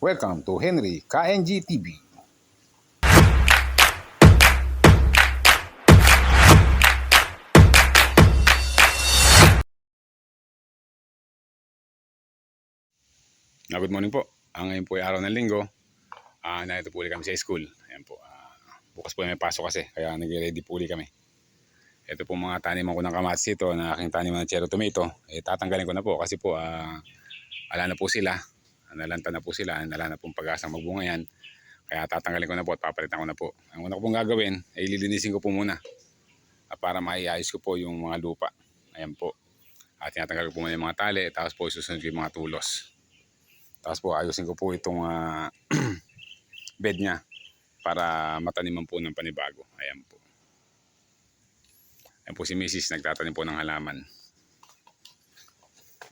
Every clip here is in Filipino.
Welcome to Henry KNG TV. Ah, good morning po. Ah, ngayon po ay araw ng linggo. Ah, narito po ulit kami sa school. Ayan po. Ah, bukas po ay may pasok kasi kaya nag-ready po ulit kami. Ito po mga taniman ko ng kamatis dito na aking taniman ng cherry tomato. Eh, tatanggalin ko na po kasi po ah, ala na po sila. Nalanta na po sila. Nala na pong pag-asang magbunga yan. Kaya tatanggalin ko na po at papalitan ko na po. Ang una ko pong gagawin ay lilinisin ko po muna para maiayos ko po yung mga lupa. Ayan po. At tinatanggal ko po muna yung mga tali tapos po isusunod ko yung mga tulos. Tapos po ayusin ko po itong ah, bed niya para mataniman po ng panibago. Ayan po. Ayan po si Mrs. nagtatanim po ng halaman.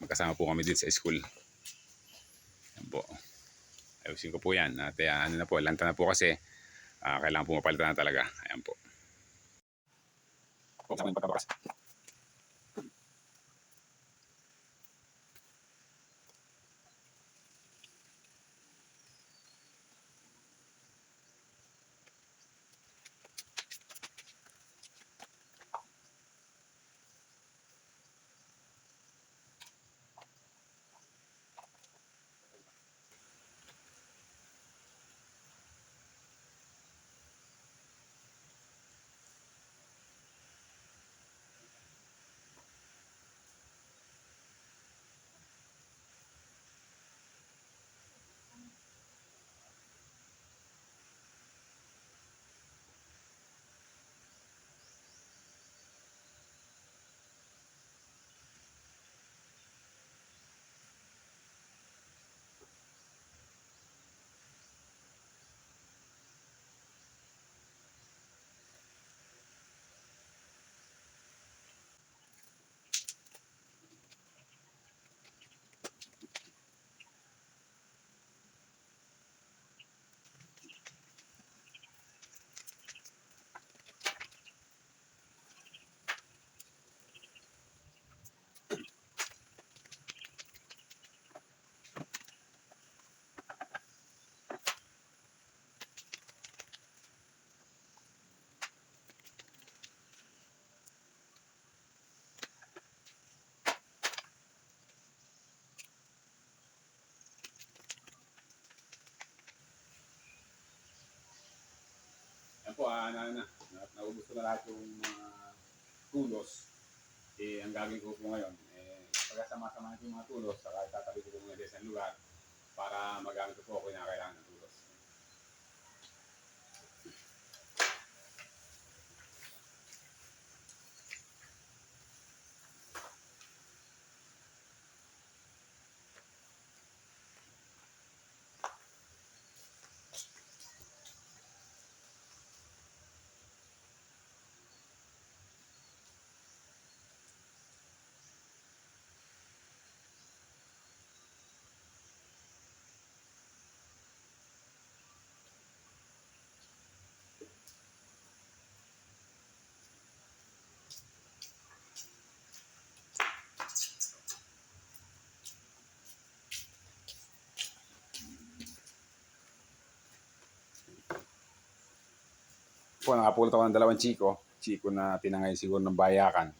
Magkasama po kami dito sa school. Po. Ayusin ko po yan. At eh, ano na po, lanta na po kasi ah, kailangan po mapalitan na talaga. Ayan po. Buksan mo yung pagkabakas. Po, ah, na, na, na, naubos ko na lahat yung mga tulos. Eh, ang gagawin ko po ngayon, eh, pagkasama-sama ko yung mga tulos, saka tatabi ko po muna sa lugar para magamit ko po ako yung kailangan ng tulos. Po, nakapulot ako ng dalawang chiko. Chiko na tinangay siguro ng bayakan.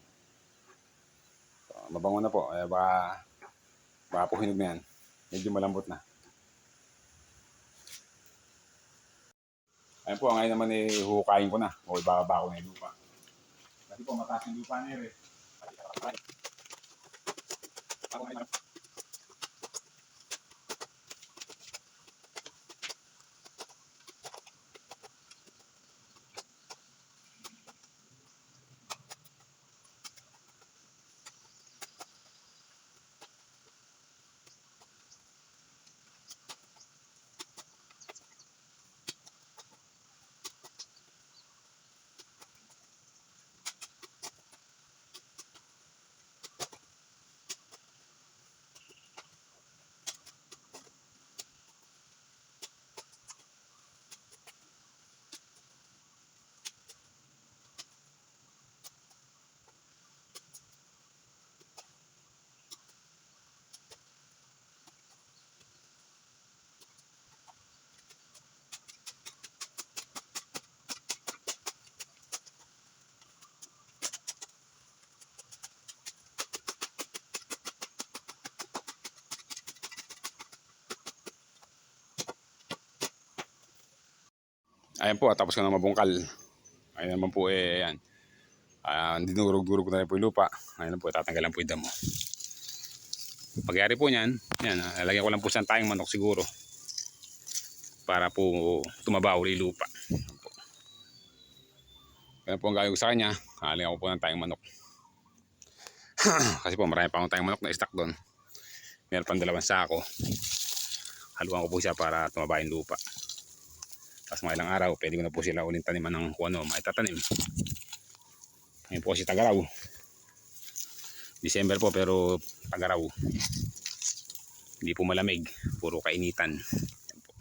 So, mabango na po. Eh, baka, baka po hinog na yan. Medyo malambot na. Ayun po, ngayon naman eh, huhukayin ko na. O ibababa ko na yung lupa. Kasi po, mataas yung lupa na yun eh. Ako ngayon, Ayan po, tapos ko na mabungkal. Ayan naman po eh, ayan. Ah, dinurog-durog ko na rin po yung lupa. Ayan po, tatanggalan po yung damo. Pagyari po niyan, yan, ah, lalagyan ko lang po siyang tayong manok siguro. Para po tumaba uli yung lupa. Ayan po. Kaya po ang gagawin ko sa kanya, lalagyan ko po ng tayong manok. Kasi po marami pa akong tayong manok na stock doon. Meron pang dalawang sako. Haluan ko po siya para tumaba yung lupa. Tapos mga ilang araw, pwede ko na po sila uling taniman ng kung ano, maitatanim. Ngayon po kasi tagaraw. December po pero tagaraw. Hindi po malamig, puro kainitan. Po.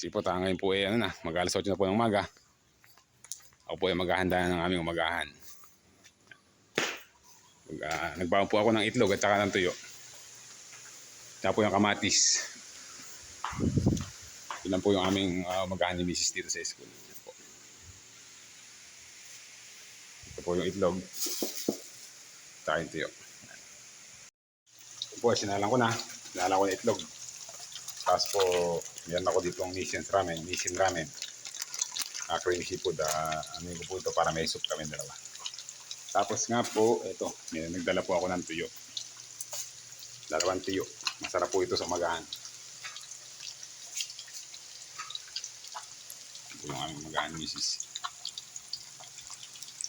Sige po, ta, ngayon po eh, ano na, mag alas 8 na po ng umaga. Ako po ay maghahanda ng aming umagahan. Mag, ah, nagbawan po ako ng itlog at saka ng tuyo. Tsaka po yung kamatis. Yun lang po yung aming uh, umagahan ni Mrs. dito sa school. Yan po. Ito po yung itlog. Tsaka yung tuyo. Ito po, sinalang ko na. Sinalang ko na itlog. Tapos po, meron ako dito ang Nissin Ramen. Nissin Ramen. Uh, creamy seafood. Uh, ano ko po ito para may soup kami dalawa. Tapos nga po, ito, may nagdala po ako ng tuyo. Dalawang tuyo. Masarap po ito sa magahan. Ito yung aming magahan, misis.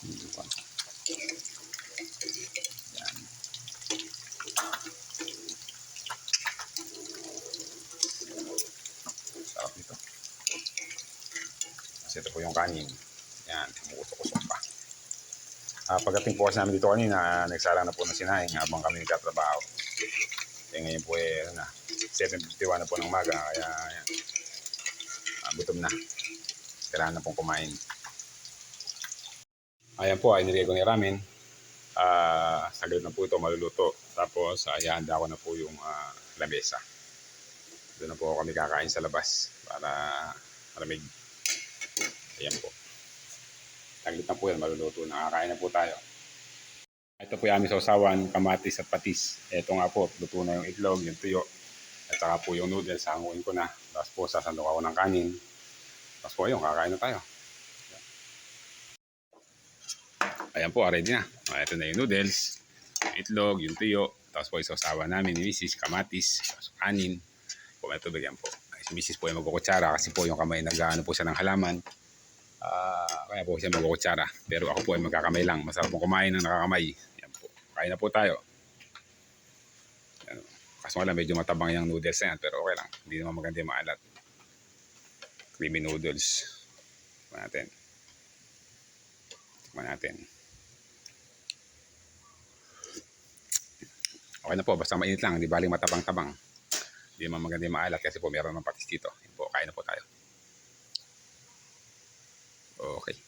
Ito pa. Yan. Sarap nito. Kasi ito po yung kanin. Yan, tumukusok-kusok pa. Ah, pagdating po kasi namin dito kanina, nagsala na po ng sinahin habang kami nagtatrabaho. Eh ngayon po eh, ano na, 7.51 na po ng umaga, kaya ayan, ah, gutom na. Kailangan na pong kumain. Ayan po, ay nilagay ko ni ramen. Ah, saglit na po ito, maluluto. Tapos, uh, ihanda ko na po yung ah, lamesa. Doon na po kami kakain sa labas para malamig. Ayan po. Saglit na po yan, maluluto. Nakakain na po tayo. Ito po yung aming sausawan, kamatis at patis. Ito nga po, luto na yung itlog, yung tuyo. At saka po yung noodles, hanguin ko na. Tapos po, sasandok ako ng kanin. Tapos po, ayun, kakain na tayo. Ayan po, ready na. Ah, Ito na yung noodles, yung itlog, yung tuyo. Tapos po, yung sausawan namin ni Mrs. Kamatis, tapos kanin. Po, may tubig po. Ay, Si Mrs. po ay magkukutsara kasi po yung kamay nag-ano po siya ng halaman. Ah, kaya po siya magkukutsara. Pero ako po ay magkakamay lang. Masarap po kumain ng nakakamay. Yan po. Kain na po tayo. Kaso nga lang, medyo matabang yung noodles na yan. Pero okay lang. Hindi naman maganda yung maalat. Creamy noodles. Tikman natin. Tikman natin. Okay na po. Basta mainit lang. Hindi baling matabang-tabang. Hindi naman maganda yung maalat kasi po meron ng patis dito. Yan po. Kain na po tayo. Okay.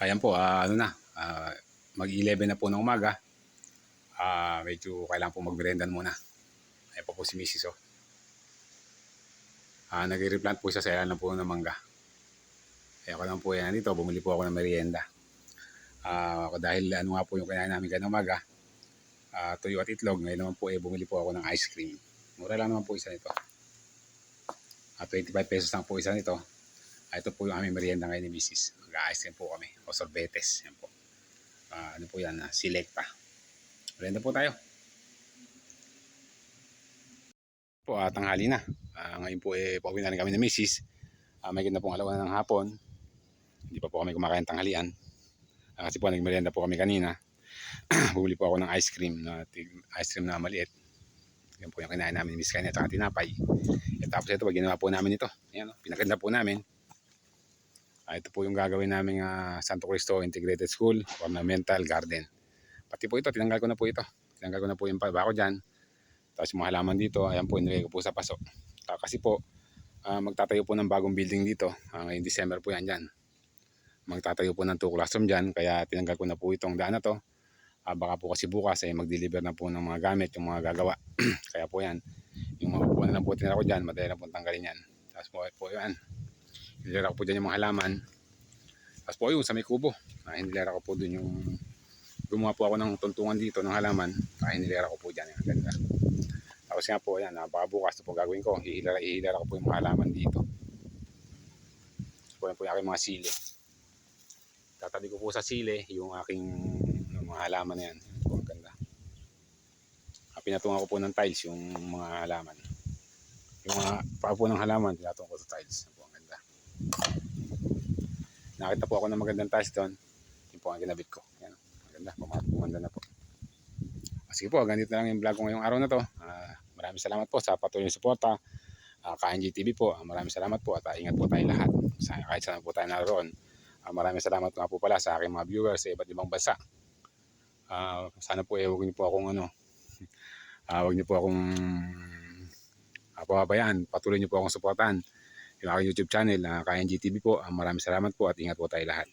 Ayan po, ah, ano na, ah, mag-11 na po ng umaga. Ah, medyo kailangan po magmerendan muna. Ayan po po si Mrs. Oh. Ah, nag-replant po siya sa ilan po ng mangga. Kaya ako lang po yan dito, bumili po ako ng merienda. Ah, ako dahil ano nga po yung kinain namin kanina umaga, ah, tuyo at itlog, ngayon naman po eh, bumili po ako ng ice cream. Mura lang naman po isa nito. Ah, 25 pesos lang po isa nito. Ah, ito po yung aming merienda ngayon ni Mrs. Mag-ice cream po kami. O sorbetes. Yan po. Ah, ano po yan? Ah, selecta. Merienda po tayo. Po, ah, tanghali na. Ah, ngayon po eh, pauwi na rin kami ni Mrs. Ah, may na pong alawan ng hapon. Hindi pa po kami kumakain tanghalian. Ah, kasi po nagmerienda po kami kanina. Bumili po ako ng ice cream na ice cream na maliit. Yan po yung kinain namin ni Miss Kanya at tinapay. E tapos ito, ginawa po namin ito. Ayan, oh, pinaganda po namin. Ah, ito po yung gagawin naming ah, Santo Cristo Integrated School, Ornamental Garden. Pati po ito, tinanggal ko na po ito. Tinanggal ko na po yung pabako dyan. Tapos yung mga halaman dito, ayan po, inilagay ko po sa paso. Ah, kasi po, ah, magtatayo po ng bagong building dito. Ah, ngayong December po yan dyan. Magtatayo po ng two classroom dyan, kaya tinanggal ko na po itong daan na to. Ah, baka po kasi bukas ay mag-deliver na po ng mga gamit, yung mga gagawa. kaya po yan, yung mga upuan na po tinira ko dyan, madali na po tanggalin yan. Tapos po, po yan, Hinilera ko po dyan yung mga halaman. Tapos po yun sa may kubo. Ah, hinilera ko po dun yung gumawa po ako ng tuntungan dito ng halaman. Ah, hinilera ko po dyan. Yung ganda. Tapos nga po, ayan, ah, baka bukas ito po gagawin ko. Ihilala, ihilala ko po yung mga halaman dito. Yan po yung aking mga sili. Tatabi ko po sa sili yung aking yung mga halaman na yan. Po, ang ganda. Ah, Pinatungan ko po ng tiles yung mga halaman. Yung mga paa po ng halaman, pinatungan ko sa tiles. Po, ang ganda. Nakita po ako ng magandang tiles doon. Yung po ang ginabit ko. Yan, maganda. Pumanda na po. Sige po, ganito na lang yung vlog ko ngayong araw na to. Ah, maraming salamat po sa patuloy na suporta. Uh, KNG TV po, ah, maraming salamat po at ah, ingat po tayo lahat. Sa, kahit saan po tayo naroon. Ah, maraming salamat nga po pala sa aking mga viewers sa iba't ibang bansa. Ah, sana po eh, huwag niyo po akong ano, ah, huwag niyo po akong uh, pababayaan. Patuloy niyo po akong suportahan. Yung aking YouTube channel, uh, KNG po. Ah, maraming salamat po at ingat po tayo lahat.